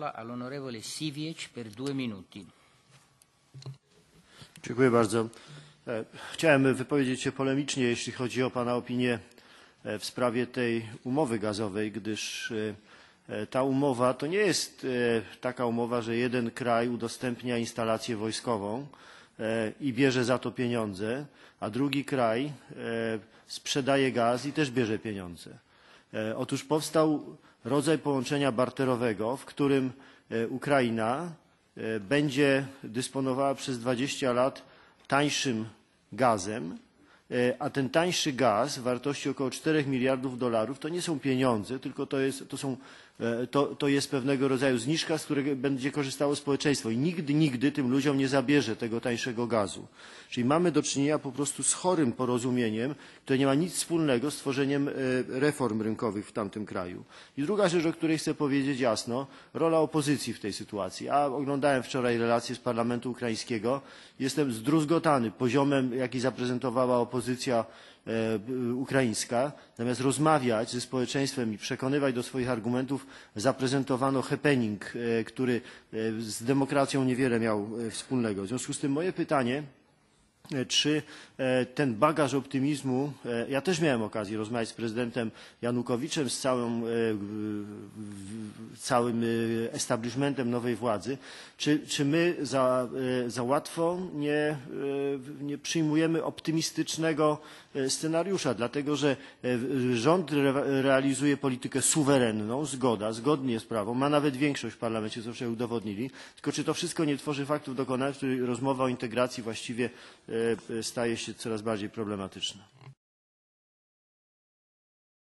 All'onorevole Siwiec per due minuti. Dziękuję bardzo. E, Chciałem wypowiedzieć się polemicznie, jeśli chodzi o Pana opinię e, w sprawie tej umowy gazowej, gdyż e, ta umowa to nie jest taka umowa, że jeden kraj udostępnia instalację wojskową i bierze za to pieniądze, a drugi kraj sprzedaje gaz i też bierze pieniądze. Otóż powstał rodzaj połączenia barterowego, w którym e, Ukraina e, będzie dysponowała przez 20 lat tańszym gazem, a ten tańszy gaz w wartości około 4 miliardów dolarów to nie są pieniądze, tylko to jest, to są, e, to, to jest pewnego rodzaju zniżka, z którego będzie korzystało społeczeństwo i nigdy, nigdy tym ludziom nie zabierze tego tańszego gazu. Czyli mamy do czynienia po prostu z chorym porozumieniem, które nie ma nic wspólnego z tworzeniem e, reform rynkowych w tamtym kraju. I druga rzecz, o której chcę powiedzieć jasno, rola opozycji w tej sytuacji. Ja oglądałem wczoraj relacje z parlamentu ukraińskiego. Jestem zdruzgotany poziomem, jaki zaprezentowała opozycja e, ukraińska. Zamiast rozmawiać ze społeczeństwem i przekonywać do swoich argumentów, zaprezentowano happening, e, który e, z demokracją niewiele miał wspólnego. W związku z tym moje pytanie, czy e, ten bagaż optymizmu, e, ja też miałem okazję rozmawiać z prezydentem Janukowiczem, z całym, e, całym e, establishmentem nowej władzy, czy, czy my za, e, za łatwo nie, e, nie przyjmujemy optymistycznego e, scenariusza, dlatego że e, rząd re, realizuje politykę suwerenną, zgoda, zgodnie z prawem, ma nawet większość w parlamencie, co wczoraj udowodnili, tylko czy to wszystko nie tworzy faktów dokonanych, w rozmowa o integracji właściwie e, staje się coraz bardziej problematyczna.